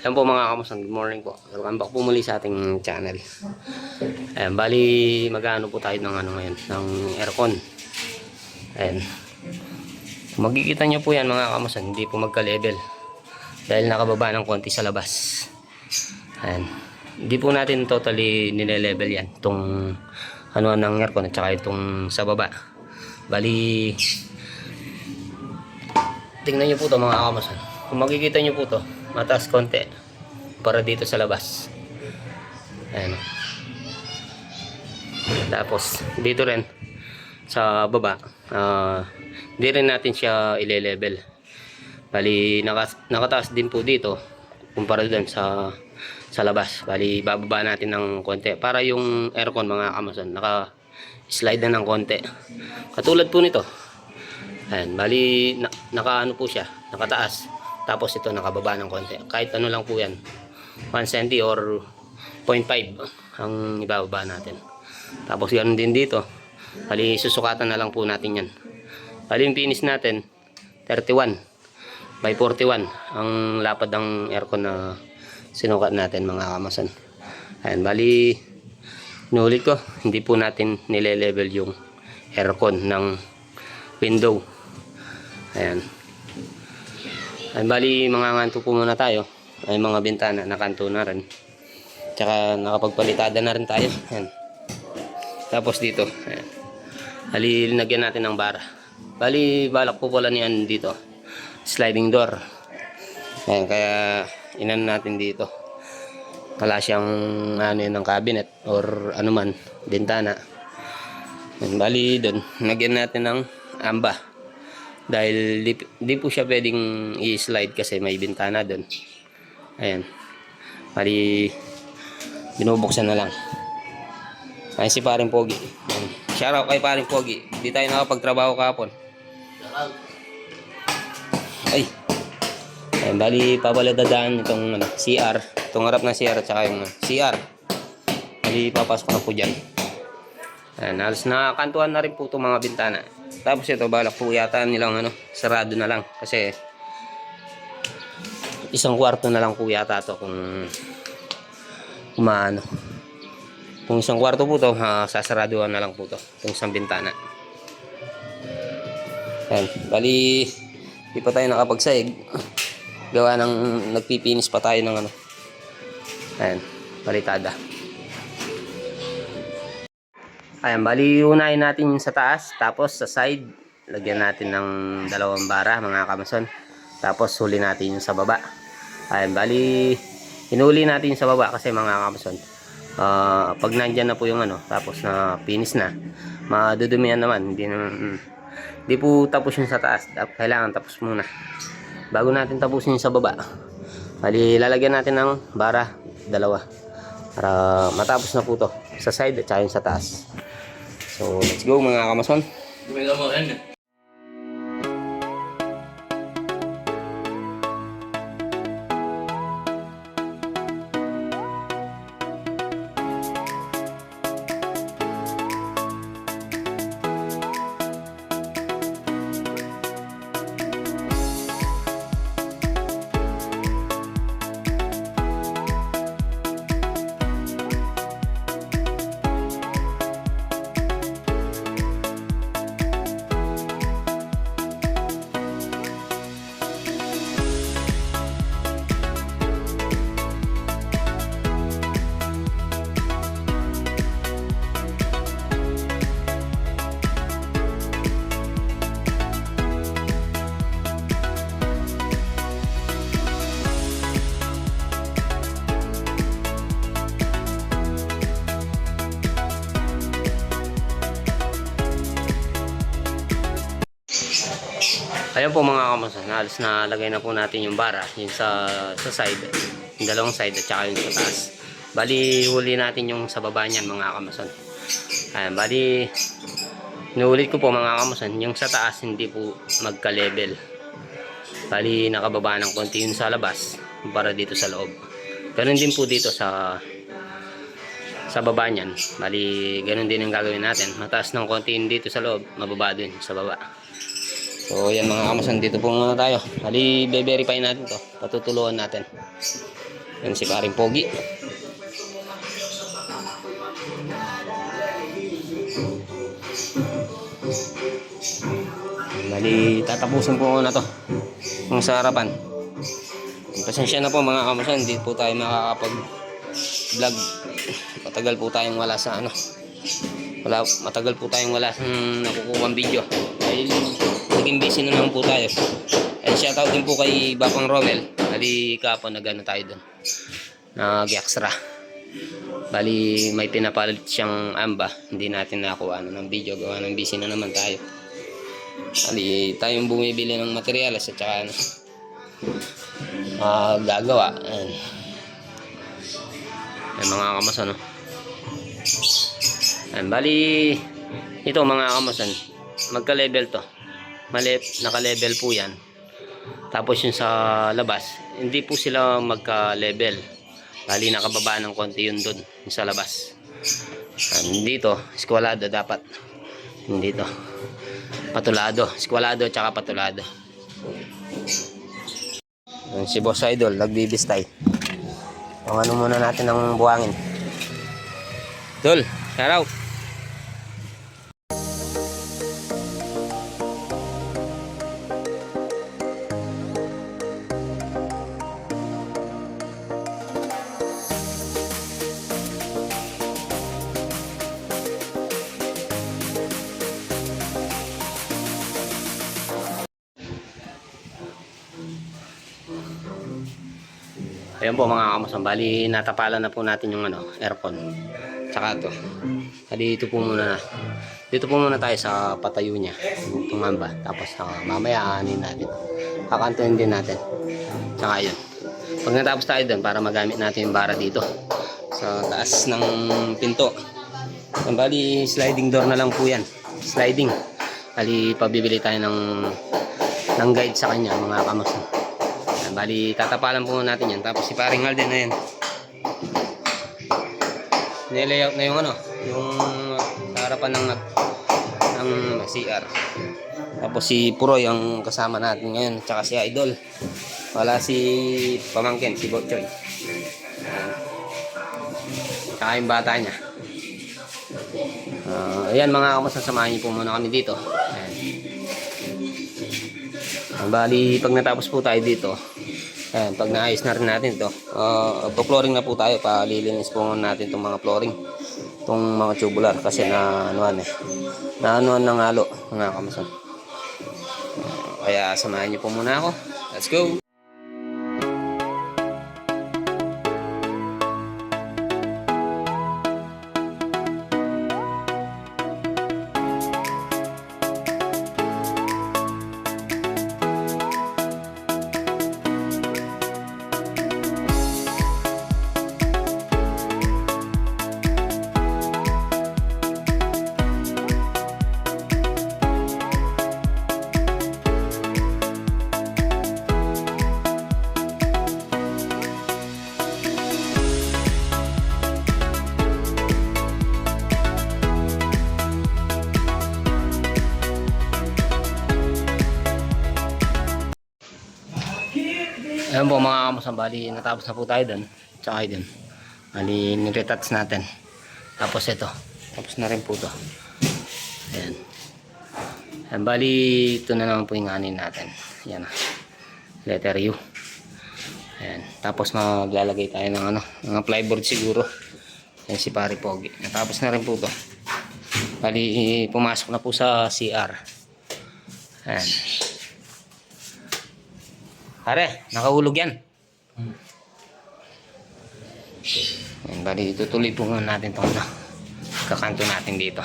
Ayan po mga kamusan, good morning po. Welcome back po muli sa ating channel. Ayan, bali magano po tayo ng ano ngayon, ng aircon. Ayan. Magkikita nyo po yan mga kamusan, hindi po magka-level. Dahil nakababa ng konti sa labas. Ayan. Hindi po natin totally nile-level yan. Itong ano ng aircon at saka itong sa baba. Bali, tingnan nyo po to mga kamusan. Kung makikita nyo po to, mataas konti para dito sa labas. Ayan. Tapos, dito rin sa baba, ah, hindi rin natin siya ile-level. Bali, naka, nakataas din po dito kumpara dun sa sa labas. Bali, bababa natin ng konti para yung aircon mga kamason, naka slide na ng konti. Katulad po nito. Ayan, bali, na, naka ano po siya, nakataas. Tapos ito nakababa ng konti. Kahit ano lang po yan. 1 cm or 0.5 ang ibababa natin. Tapos ganoon din dito. Bali, susukatan na lang po natin yan. Bali, yung finish natin, 31 by 41 ang lapad ng aircon na sinukat natin mga kamasan. Ayan, bali, inulit ko, hindi po natin nile-level yung aircon ng window. Ayan. Ay, bali, mga nganto po muna tayo. Ay, mga bintana, nakanto na rin. Tsaka nakapagpalitada na rin tayo. Ayan. Tapos dito, ayan. Bali, lagyan natin ng bara. Bali, balak po pala niyan dito. Sliding door. Ayan, kaya inan natin dito. Wala siyang ano yun, ng cabinet or ano man, bintana. Ayan, bali, doon, lagyan natin ng amba dahil di, di po siya pwedeng i-slide kasi may bintana doon. Ayan. Bali, binubuksan na lang. Ay si paring Pogi. Ayan. Shout out kay paring Pogi. Di tayo nakapagtrabaho kahapon. Ay. Ayan, bali, pabaladadaan itong ano, CR. Itong harap ng CR at saka yung ano, CR. Bali, papasok na po dyan. Ayan, halos nakakantuhan na rin po itong mga bintana. Tapos ito, balak po yata nilang ano, sarado na lang. Kasi, isang kwarto na lang po yata to kung kumaano. Kung isang kwarto po to, ha, sasaraduhan na lang po to. Kung isang bintana. Ayan, bali, di pa tayo nakapagsaig. Gawa ng nagpipinis pa tayo ng ano. Ayan, balitada. Ayan, bali unahin natin yung sa taas, tapos sa side, lagyan natin ng dalawang bara, mga kamason. Tapos huli natin yung sa baba. Ayan, bali hinuli natin sa baba kasi mga kamason. ah pag nandyan na po yung ano, tapos na finish na, madudumihan naman. Hindi, na, mm, hindi po tapos yung sa taas. Kailangan tapos muna. Bago natin tapusin yung sa baba, bali lalagyan natin ng bara, dalawa. Para matapos na po to sa side at sa taas. So, let's go mga kamason. Ayan po mga kamason, halos na lagay na po natin yung bara, yung sa, sa side, yung dalawang side at saka yung sa taas. Bali, huli natin yung sa baba niyan mga kamason. Ayan, bali, inuulit ko po mga kamason, yung sa taas hindi po magka-level. Bali, nakababa ng konti yun sa labas, para dito sa loob. Ganun din po dito sa sa baba niyan. Bali, ganun din ang gagawin natin. Mataas ng konti yun dito sa loob, mababa din sa baba. So, yan mga kamasan, dito po muna tayo. Bali, be-verify natin to. Patutulungan natin. Yan si paring Pogi. Bali, tatapusin po ko na to. Yung sa harapan. Pasensya na po mga kamusan, hindi po tayo makakapag vlog. Matagal po tayong wala sa ano. Wala, matagal po tayong wala sa nakukuha video. Dahil naging busy na naman po tayo. And shoutout din po kay Bapang Romel. Bali kapon na gano'n tayo doon. Nag-extra. Bali may pinapalit siyang amba. Hindi natin nakuha ano, ng video. Gawa ng busy na naman tayo. Bali tayong bumibili ng materials at saka ano, ah, gagawa. Ayan. Ayan mga kamasan. No? Ayan, bali ito mga kamasan. Magka-level to. Mali, naka-level po yan. Tapos yung sa labas, hindi po sila magka-level. Bali nakababa ng konti yun dun, yung sa labas. Ayan, dito, eskwalado dapat. Dito. Patulado. Eskwalado at saka patulado. Ayan, si Boss Idol, nagbibistay. Ang ano muna natin ng buhangin. Dol, shout out. Ayan po mga kamasang, bali natapalan na po natin yung ano, aircon. Tsaka ito. Dito po muna na. Dito po muna tayo sa patayo niya. Yung tumamba. Tapos ah, mamaya aanin natin. Kakantuin din natin. Tsaka yun. Pag natapos tayo doon para magamit natin yung bara dito. Sa taas ng pinto. Ayan, Bali sliding door na lang po yan. Sliding. Bali pabibili tayo ng ng guide sa kanya mga kamasang. Ayan, Bali, tatapalan po natin yan. Tapos si paring Alden na yan. Nilayout na yung ano, yung harapan ng, ng CR. Tapos si Puroy ang kasama natin ngayon. Tsaka si Idol. Wala si Pamangkin, si Botchoy. Ayan. Tsaka yung bata niya. Ah, ayan mga kamasasamahin niyo po muna kami dito. Ayan. Bali, pag natapos po tayo dito, ayan, pag naayos na rin natin ito, uh, flooring na po tayo, palilinis po natin itong mga flooring, itong mga tubular, kasi na anuan eh, na anuan ng halo, mga kamasan. Uh, kaya samahan niyo po muna ako. Let's go! Ayan po mga kamasang bali, natapos na po tayo dun. Tsaka dun. Bali, nire-touch natin. Tapos ito. Tapos na rin po to. Ayan. Ayan, bali, ito na naman po yung anin natin. Ayan na. Letter U. Ayan. Tapos maglalagay tayo ng ano, ng plyboard siguro. Ayan si Pari Pogi. Natapos na rin po to. Bali, pumasok na po sa CR. Ayan. Pare, nakahulog yan. Ayan, bali, tutuloy po natin itong ano, kakanto natin dito.